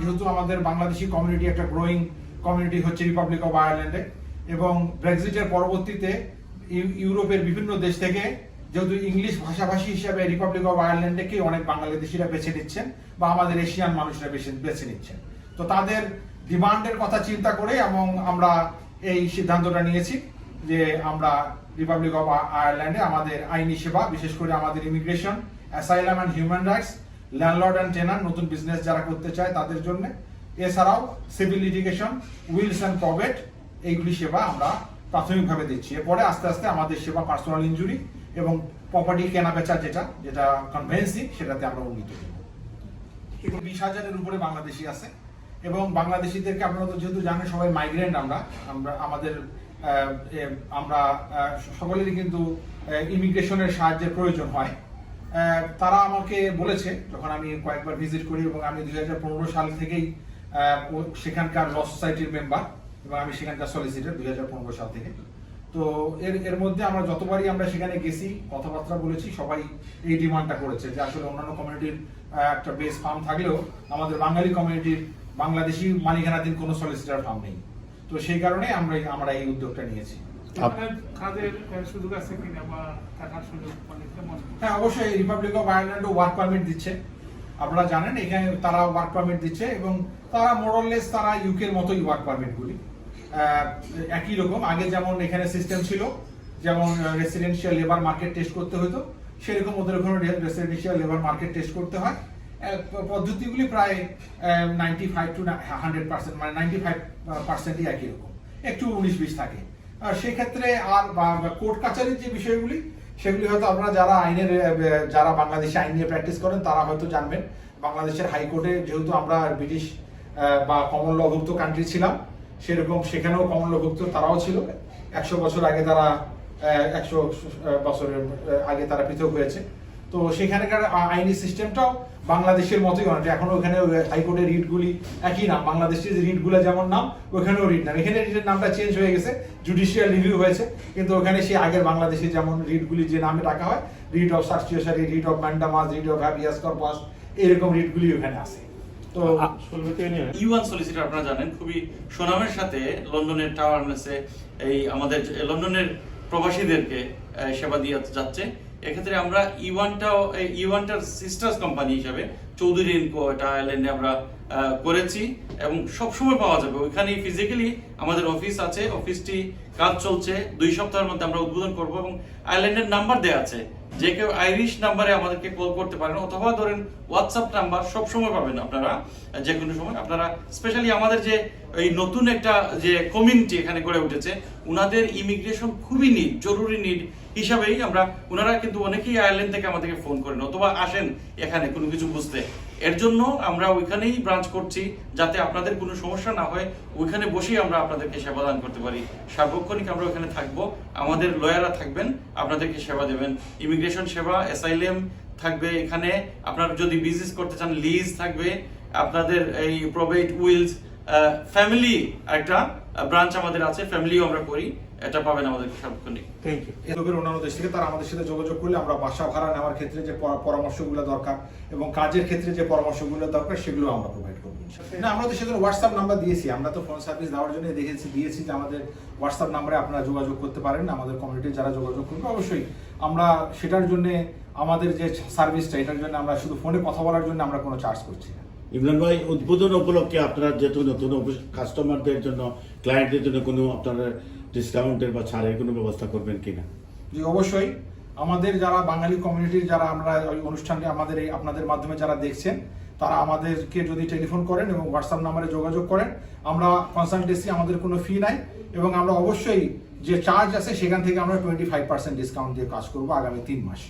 যেহেতু আমাদের বাংলাদেশি কমিউনিটি একটা গ্রোয়িং কমিউনিটি হচ্ছে রিপাবলিক অফ আয়ারল্যান্ডে এবং ব্রেক্সিটের পরবর্তীতে ইউ- ইউরোপের বিভিন্ন দেশ থেকে যেহেতু ইংলিশ ভাষাভাষী হিসাবে রিপাবলিক অফ আয়ারল্যান্ডকে অনেক বাংলাদেশিরা বেছে নিচ্ছেন বা আমাদের এশিয়ান মানুষরা বেছে বেছে নিচ্ছেন। তো তাদের ডিমান্ডের কথা চিন্তা করে এবং আমরা এই সিদ্ধান্তটা নিয়েছি যে আমরা রিপাবলিক অফ আয়ারল্যান্ডে আমাদের আইনি সেবা, বিশেষ করে আমাদের immigration asylum and human rights landlord and tenant নতুন বিজনেস যারা করতে চায় তাদের জন্য। এছাড়াও civil litigation wills and probate এইগুলি সেবা আমরা প্রাথমিকভাবে দিচ্ছি। এরপরে আস্তে আস্তে আমাদের সেবা পার্সোনাল ইঞ্জুরি এবং প্রপার্টি কেনা বেচা যেটা যেটা কনভেন্সি সেটাতে আমরা উন্নীত দেবো বিশ হাজারের উপরে বাংলাদেশি আছে এবং বাংলাদেশিদেরকে আপনারা তো যেহেতু জানেন, সবাই মাইগ্রেন্ট আমরা। আমরা, আমাদের আমরা সকলেরই কিন্তু ইমিগ্রেশনের সাহায্যের প্রয়োজন হয়। তারা আমাকে বলেছে, যখন আমি কয়েকবার ভিজিট করি এবং আমি দুই হাজার পনেরো সাল থেকেই সেখানকার ল সোসাইটির মেম্বার এবং আমি সেখানকার সলিসিটার দুই হাজার পনেরো সাল থেকে। তো এর এর মধ্যে আমরা যতবারই আমরা সেখানে গেছি, কথাবার্তা বলেছি, সবাই এই ডিমান্ডটা করেছে যে আসলে অন্যান্য কমিউনিটির একটা বেস ফার্ম থাকলেও আমাদের বাঙালি কমিউনিটির বাংলাদেশি মালিকানাধীন কোনো সলিসিটার ফার্ম নেই। তো সেই কারণে আমরা আমরা এই উদ্যোগটা নিয়েছি। মানে হ্যাঁ অবশ্যই রিপাবলিক অফ আয়ারল্যান্ডও ওয়ার্ক পারমিট দিচ্ছে। আপনারা জানেন এখানে তারা ওয়ার্ক পারমিট দিচ্ছে এবং তারা মোরলেস তারা ইউকের মতোই ওয়ার্ক পারমিটগুলি একই রকম। আগে যেমন এখানে সিস্টেম ছিল যেমন রেসিডেন্সিয়াল লেবার মার্কেট টেস্ট করতে হতো সেরকম ওদের ওখানে রেসিডেন্সিয়াল লেবার মার্কেট টেস্ট করতে হয়। পদ্ধতিগুলি প্রায় ninety five to hundred percent মানে নাইনটি ফাইভ পার্সেন্টই একই রকম। একটু উনিশ বিশ থাকে। সেক্ষেত্রে আর কোর্ট কাছারির যে বিষয়গুলি, সেগুলি হয়তো আপনারা যারা আইনের যারা বাংলাদেশে আইন নিয়ে প্র্যাকটিস করেন, তারা হয়তো জানবেন। বাংলাদেশের হাইকোর্টে যেহেতু আমরা ব্রিটিশ বা কমন লভুক্ত কান্ট্রি ছিলাম, সেরকম সেখানেও কমন লভুক্ত তারাও ছিল। একশো বছর আগে তারা একশো বছরের আগে তারা পৃথক হয়েছে। তো সেখানকার আইনি সিস্টেমটাও বাংলাদেশের মতোই অনেকটা এখনও ওখানে হাইকোর্টের রিটগুলি একই নাম। বাংলাদেশের যে রিটগুলো যেমন নাম ওখানেও রিট নাম। এখানে রিটের নামটা চেঞ্জ হয়ে গেছে জুডিশিয়াল রিভিউ হয়েছে। কিন্তু ওখানে সেই আগের বাংলাদেশে যেমন রিটগুলি যে নামে রাখা হয় writ of certiorari writ of mandamus writ of habeas corpus এরকম রিটগুলি ওখানে আছে। তো ইউয়ান সলিসিটার আপনারা জানেন খুবই সুনামের সাথে লন্ডনের টাওয়ার হামলেসে এই আমাদের লন্ডনের প্রবাসীদেরকে সেবা দিয়ে যাচ্ছে। এক্ষেত্রে আমরা ইওয়ানটাও ইওয়ানটার সিস্টার্স কোম্পানি হিসাবে চৌধুরী আয়ারল্যান্ডে আমরা করেছি এবং সব সময় পাওয়া যাবে। ওইখানে ফিজিক্যালি আমাদের অফিস আছে অফিসটি কাজ চলছে। দুই সপ্তাহের মধ্যে আমরা উদ্বোধন করব এবং আয়ারল্যান্ডের নাম্বার দেওয়া আছে। যে কেউ আইরিশ নাম্বারে আমাদেরকে কল করতে পারেন, অথবা ধরেন হোয়াটসঅ্যাপ নাম্বার সব সময় পাবেন আপনারা যে কোনো সময়। আপনারা স্পেশালি আমাদের যে এই নতুন একটা যে কমিউনিটি এখানে গড়ে উঠেছে, উনাদের ইমিগ্রেশন খুবই নিড জরুরি নিড হিসাবেই আমরা ওনারা কিন্তু অনেকেই আয়ারল্যান্ড থেকে আমাদেরকে ফোন করেন, অথবা আসেন এখানে কোনো কিছু বুঝতে। এর জন্য আমরা ওইখানেই ব্রাঞ্চ করছি, যাতে আপনাদের কোনো সমস্যা না হয়, ওইখানে বসেই আমরা আপনাদেরকে সেবা দান করতে পারি। সার্বক্ষণিক আমরা ওখানে থাকব, আমাদের লয়াররা থাকবেন, আপনাদেরকে সেবা দেবেন। ইমিগ্রেশন সেবা অ্যাসাইলেম থাকবে এখানে, আপনারা যদি বিজনেস করতে চান লিজ থাকবে, আপনাদের এই প্রবেট উইলস ফ্যামিলি একটা ব্রাঞ্চ আমাদের আছে ফ্যামিলিও আমরা করি। এটা পাবেন আমাদের সার্বক্ষণিক থ্যাংক ইউ ইউরোপের অন্যান্য দেশ থেকে তারা আমাদের সাথে যোগাযোগ করলে আমরা বাসা ভাড়া নেওয়ার ক্ষেত্রে যে পরামর্শগুলো দরকার এবং কাজের ক্ষেত্রে যে পরামর্শগুলো দরকার, সেগুলো আমরা প্রোভাইড করব। না, আমরা তো সেখানে হোয়াটসঅ্যাপ নাম্বার দিয়েছি। আমরা তো ফোন সার্ভিস দেওয়ার জন্য দেখেছি, দিয়েছি যে আমাদের হোয়াটসঅ্যাপ নাম্বারে আপনারা যোগাযোগ করতে পারেন। আমাদের কমিউনিটির যারা যোগাযোগ করবে, অবশ্যই আমরা সেটার জন্য আমাদের যে সার্ভিসটা এটার জন্য আমরা শুধু ফোনে কথা বলার জন্য আমরা কোনো চার্জ করছি না। ইমরান ভাই, উদ্বোধন উপলক্ষে আপনারা যেহেতু নতুন কাস্টমারদের জন্য ক্লায়েন্টদের জন্য কোনো আপনারা ডিসকাউন্টের বা ছাড়ের কোনো ব্যবস্থা করবেন কিনা? জি, অবশ্যই। আমাদের যারা বাঙালি কমিউনিটির যারা আমরা ওই অনুষ্ঠানটি আমাদের এই আপনাদের মাধ্যমে যারা দেখছেন, তারা আমাদেরকে যদি টেলিফোন করেন এবং হোয়াটসঅ্যাপ নাম্বারে যোগাযোগ করেন, আমরা কনসালটেন্সি আমাদের কোনো ফি নাই এবং আমরা অবশ্যই যে চার্জ আছে, সেখান থেকে আমরা টোয়েন্টি ফাইভ পার্সেন্ট ডিসকাউন্ট দিয়ে কাজ করব আগামী তিন মাস।